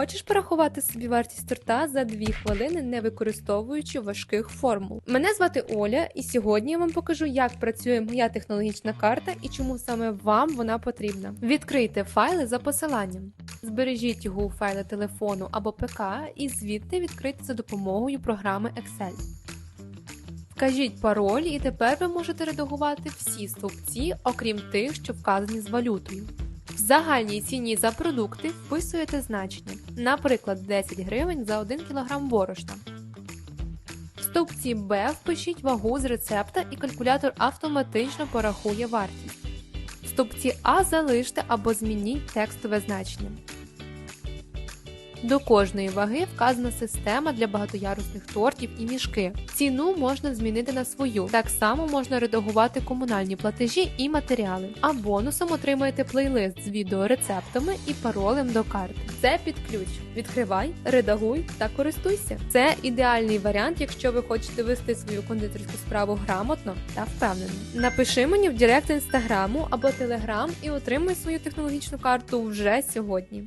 Хочеш порахувати собі вартість торта за 2 хвилини, не використовуючи важких формул? Мене звати Оля, і сьогодні я вам покажу, як працює моя технологічна карта і чому саме вам вона потрібна. Відкрийте файли за посиланням, збережіть його у файли телефону або ПК, і звідти відкрийте за допомогою програми Excel. Вкажіть пароль, і тепер ви можете редагувати всі стовпці, окрім тих, що вказані з валютою. В загальній ціні за продукти вписуєте значення, наприклад, 10 гривень за 1 кг борошна. В стовпці Б впишіть вагу з рецепта і калькулятор автоматично порахує вартість. В стовпці А залиште або змініть текстове значення. До кожної ваги вказана система для багатоярусних тортів і мішки. Ціну можна змінити на свою. Так само можна редагувати комунальні платежі і матеріали. А бонусом отримаєте плейлист з відеорецептами і паролем до карти. Це під ключ. Відкривай, редагуй та користуйся. Це ідеальний варіант, якщо ви хочете вести свою кондитерську справу грамотно та впевнено. Напиши мені в директ інстаграму або телеграм і отримай свою технологічну карту вже сьогодні.